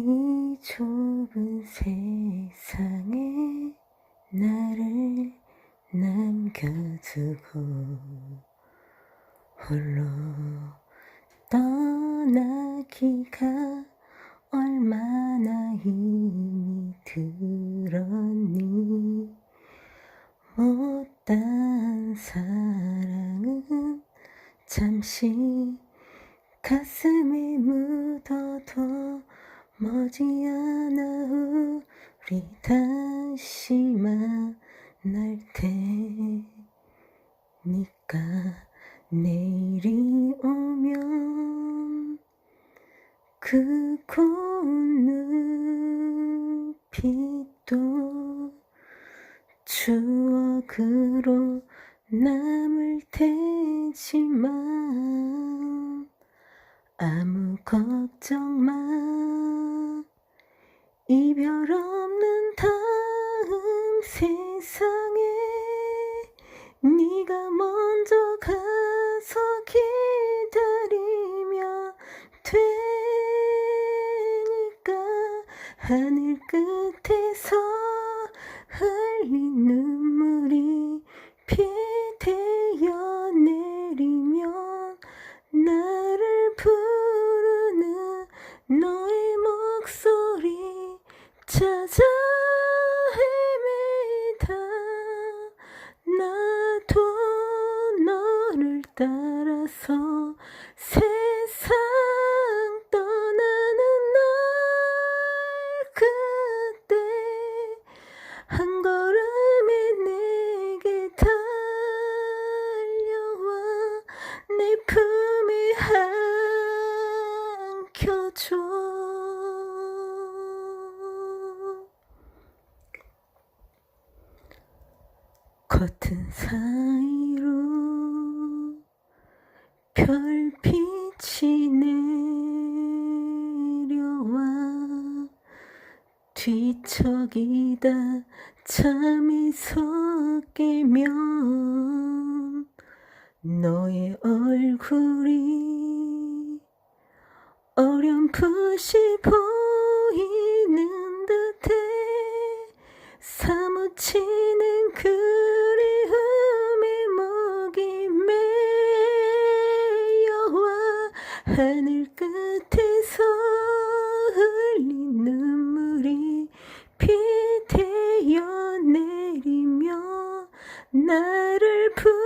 이 좁은 세상에 나를 남겨두고 홀로 떠나기가 얼마나 힘이 들었니? 못한 사랑은 잠시 가슴에 묻어도 머지않아 우리 다시 만날 테니까 내일이 오면 그 고운 눈빛도 추억으로 남을 테지만 아무 걱정 마. 이별 없는 다음 세상에 네가 먼저 가서 기다리면 되니까 하늘 끝에서 흘린 눈물이 비 찾아 헤매다. 나도 너를 따라서 세상 떠나는 날 그때 한 걸음에 내게 달려와 내품 커튼 사이로 별빛이 내려와 뒤척이다 잠에서 깨면 너의 얼굴이 어렴풋이 보이는 듯해 사무치 하늘 끝에서 흘린 눈물이 피 태여 내리며 나를 부